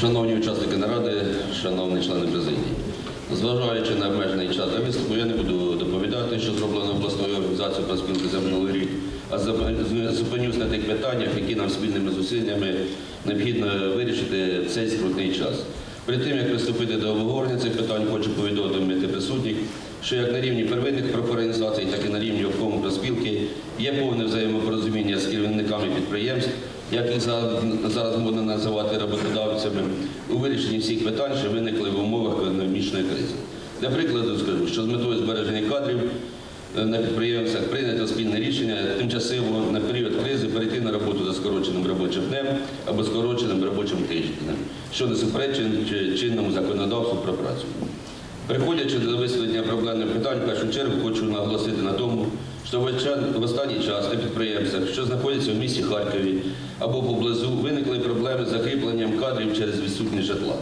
Шановні учасники наради, шановні члени президії, зважаючи на обмежений час для виступу, я не буду доповідати, що зроблено обласною організацією профспілки за минулий рік, а зуп- зупинюсь на тих питаннях, які нам спільними зусиллями необхідно вирішити в цей скрутний час. Перед тим, як приступити до обговорення цих питань, хочу повідомити присутніх, що як на рівні первинних профорганізацій, так і на рівні обкому проспілки є повне взаємопорозуміння з керівниками підприємств, як їх зараз можна називати роботодавцями, у вирішенні всіх питань, що виникли в умовах економічної кризи. Для прикладу скажу, що з метою збереження кадрів е, на підприємствах прийнято спільне рішення тимчасово на період кризи перейти на роботу за скороченим робочим днем або скороченим робочим тижнем, що не суперечить чинному законодавству про працю. Приходячи до висвітлення проблемних питань, в першу чергу хочу наголосити на тому, що в останній час на підприємствах, що знаходяться в місті Харкові або поблизу, виникли проблеми з закріпленням кадрів через відсутність житла.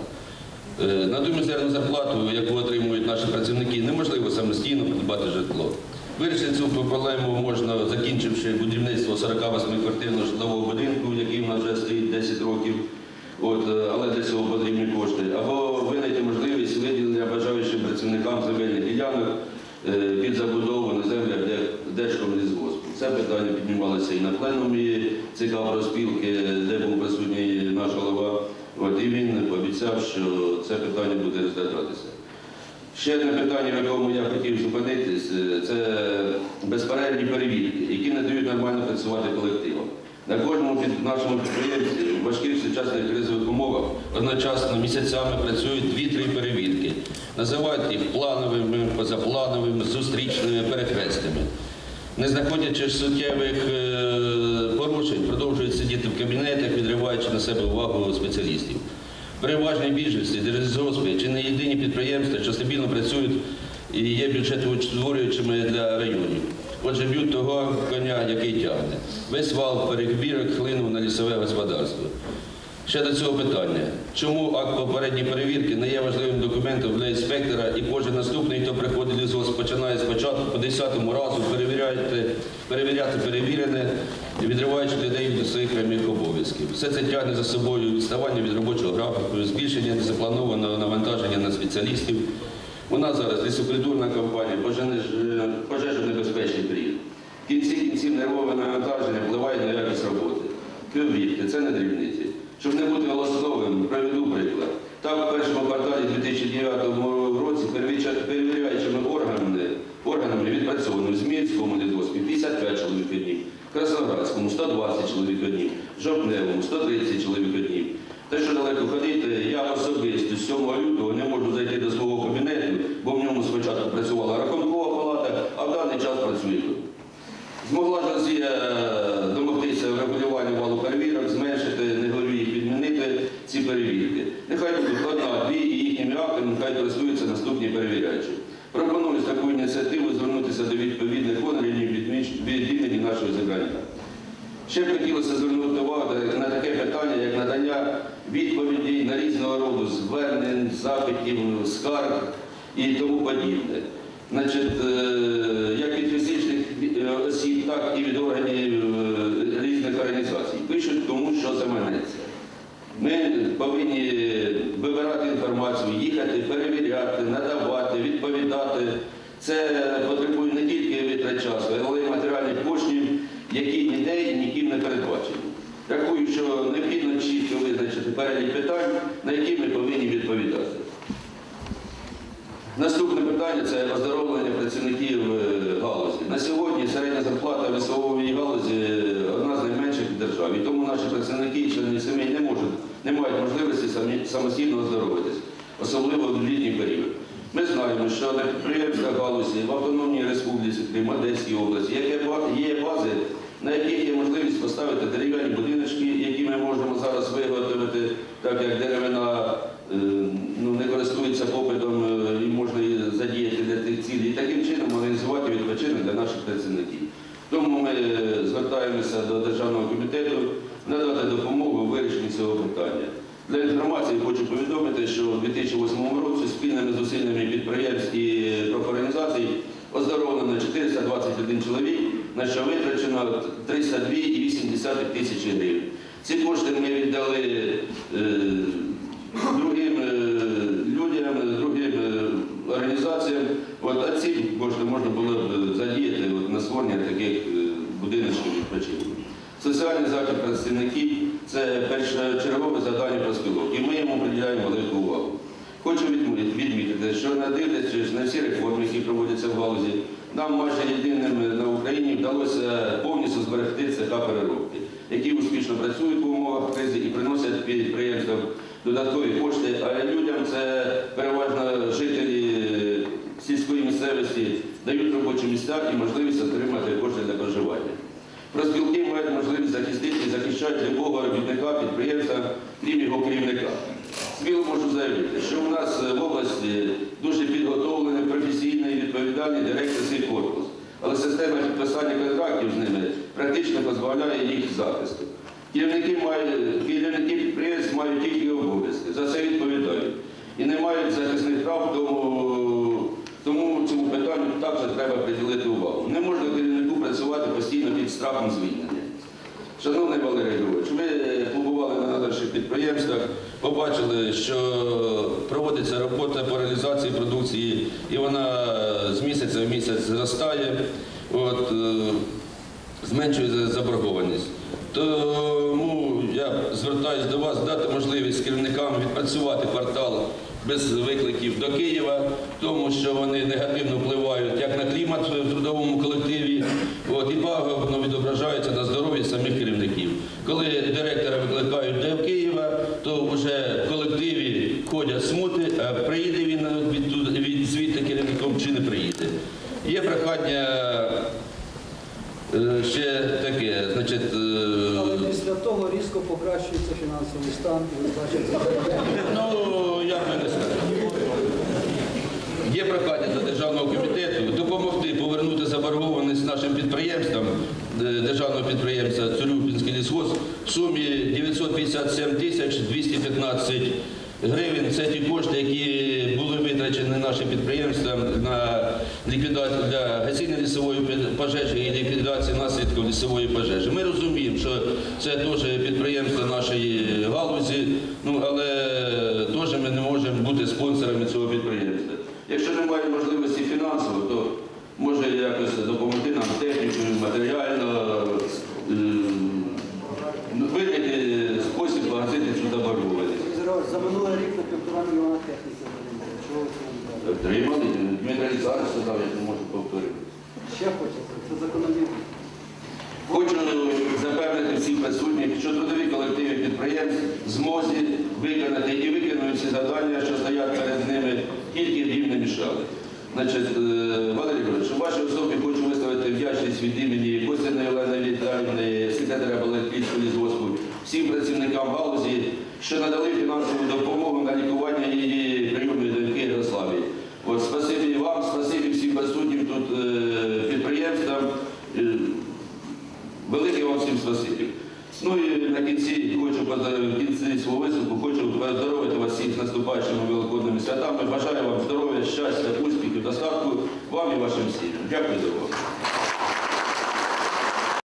Е, На ту мізерну зарплату, яку отримують наші працівники, неможливо самостійно придбати житло. Вирішити цю проблему можна, закінчивши будівництво 48-квартирного житлового будинку, який в нас вже стоїть 10 років, от, е, але для цього потрібні кошти, або винайти можливість виділення бажаючим працівникам земельних ділянок під забудову на землях де- Держкомлісгоспу. Це питання піднімалося і на пленумі ЦК проспілки, де був присутній наш голова. І він пообіцяв, що це питання буде розглядатися. Ще одне питання, в якому я хотів зупинитись, е, це безперервні перевірки, які не дають нормально працювати колективам. На кожному під нашому підприємстві в важких сучасних кризових умовах одночасно місяцями працюють 2-3 перевірки. Називають їх плановими, позаплановими, зустрічними, перехрестями. Не знаходячи суттєвих е, порушень, продовжують сидіти в кабінетах, відриваючи на себе увагу спеціалістів. Переважній більшості держзоспи чи не єдині підприємства, що стабільно працюють і є бюджетоутворюючими для районів. Отже, б'ють того коня, який тягне. Весь вал перебірок хлинув на лісове господарство. Ще до цього питання. Чому акт попередньої перевірки не є важливим документом для інспектора і кожен наступний, хто приходить в лісгосп, починає спочатку по 10-му разу перевіряти, перевірене, відриваючи людей від своїх прямих обов'язків. Все це тягне за собою відставання від робочого графіку, збільшення незапланованого навантаження на спеціалістів. Нас зараз лісокультурна кампанія, пожежно- пожежонебезпечний період. В кінці кінців нервове навантаження впливає на якість роботи. Повірте, це не дрібниці. Щоб не бути голословим, проведу приклад. Так, в першому кварталі 2009 році перевіряючими органами, органами відпрацьовано в Зміївському лісгоспі 55 чоловік однів, Красноградському 120 чоловік однів, Жовтневому 130 чоловік однів. Те, що далеко ходити, я особисто з 7 лютого не можу зайти до свого кабінету, бо в ньому спочатку працювала рахункова палата, а в даний час працює тут. Змогла Росія домогтися врегулювання валу перевірок, зменшити, не говорю їх відмінити ці перевірки. Нехай будуть одна, дві і їхніми актами нехай користуються наступні перевіряючі. Пропоную з такою ініціативою звернутися до відповідних органів від імені нашого зібрання. Ще б хотілося звернути увагу на таке питання, як надання відповідей на різного роду звернень, запитів, скарг і тому подібне. Значить, е, як від фізичних е, осіб, так і від органів е, різних організацій. Пишуть кому що заманеться. Ми повинні вибирати інформацію, їхати, перевіряти, надавати, відповідати. Це потребує не тільки витрат часу, але й матеріальних коштів, які ніде і ніким не передбачені. Рахую, що необхідно чітко визначити перелік питань, на які ми повинні відповідати. Наступне питання це оздоровлення працівників е, галузі. На сьогодні середня зарплата в лісовій галузі е, одна з найменших в державі. Тому наші працівники і члени сімей не не мають можливості самостійно оздоровитись, особливо в літній період. Ми знаємо, що на підприємствах галузі в Автономній Республіці, Крим, Одеській області є бази, на яких є можливість поставити дерев'яні будиночки, які ми можемо зараз виготовити, так як деревина е, ну, не користується попитом і можна таким чином організувати відпочинок для наших працівників. Тому ми е, звертаємося до державного комітету надати допомогу у вирішенні цього питання. Для інформації хочу повідомити, що у 2008 році спільними зусиллями підприємств і профорганізацій оздоровлено 421 чоловік, на що витрачено 302,8 тисячі гривень. Ці кошти ми віддали е, другим е, людям, е, другим. Е, організаціям от, а ці кошти можна було б е, задіяти от, на створення таких е, будиночків відпочинку. Соціальний захист працівників це першочергове завдання про спілок. і ми йому приділяємо велику увагу. Хочу відмітити, що на дивлячись на всі реформи, які проводяться в галузі, нам майже єдиним е, на Україні вдалося повністю зберегти цеха переробки, які успішно працюють по умовах кризи і приносять підприємствам додаткові кошти, а людям це переважно жителі сільської місцевості дають робочі місця і можливість отримати кошти для проживання. Профспілки мають можливість захистити і захищати любого робітника, підприємства, крім його керівника. Сміло можу заявити, що у нас в області дуже підготовлений, професійний і відповідальний директорський корпус. Але система підписання контрактів з ними практично позбавляє їх захисту. Керівники, мають, керівники підприємств мають тільки обов'язки, за це відповідають. І не мають захисних прав, тому, тому цьому питанню також треба приділити увагу. Не можна керівнику працювати постійно під страхом звільнення. Шановний Валерій Григорович, ви побували на наших підприємствах, побачили, що проводиться робота по реалізації продукції, і вона з місяця в місяць зростає, от, е, зменшує заборгованість. Тому я звертаюся до вас дати можливість керівникам відпрацювати квартал без викликів до Києва, тому що вони негативно впливають як на клімат в трудовому колективі, от, і пагубно відображаються на здоров'ї самих керівників. Коли директора викликають до Києва, то вже в колективі ходять смути, а приїде він від, від звідти керівником чи не приїде. Є прохання е, ще таке, значить. Але після того різко покращується фінансовий стан і бачите. Є прохання до державного комітету допомогти повернути заборгованість нашим підприємствам е, державного підприємства Цюрюпінський лісгосп в сумі 957 тисяч 215 гривень. Це ті кошти, які були витрачені нашим підприємствам на ліквідацію для гасіння лісової пожежі і ліквідації наслідків лісової пожежі. Ми розуміємо, що це теж підприємство нашої галузі, ну але теж ми не можемо бути спонсорами цього підприємства. Якщо немає можливості фінансово, то може якось допомогти нам технікою, матеріально, е, винайти спосіб погасити цю заборгованість. За минулий рік на півтора мільйона техніки отримали. Брали? Отримали, сказав, я не можу повторити. Ще хочеться, це закономірно. Хочу запевнити всіх присутніх, що трудові колективи підприємств змозі виконати і виконують ці завдання, що стоять перед ними, тільки б їм не мішали. Значить, е, Валерій Григорович, у вашій особі хочу висловити вдячність від імені Костяної Олени Віталіївни, секретаря Балаківського лісгоспу, всім працівникам галузі, що надали фінансову допомогу на лікування її прийомної доньки Ярославі. От спасибі вам, спасибі всім присутнім тут е, підприємствам. Е, Велике вам всім спасибі. Ну і на кінці хочу в кінці свого виступу хочу поздоровити вас всіх з наступаючими великодними святами. Бажаю вам здоров'я, щастя, успіхів, достатку вам і вашим сім'ям. Дякую за увагу.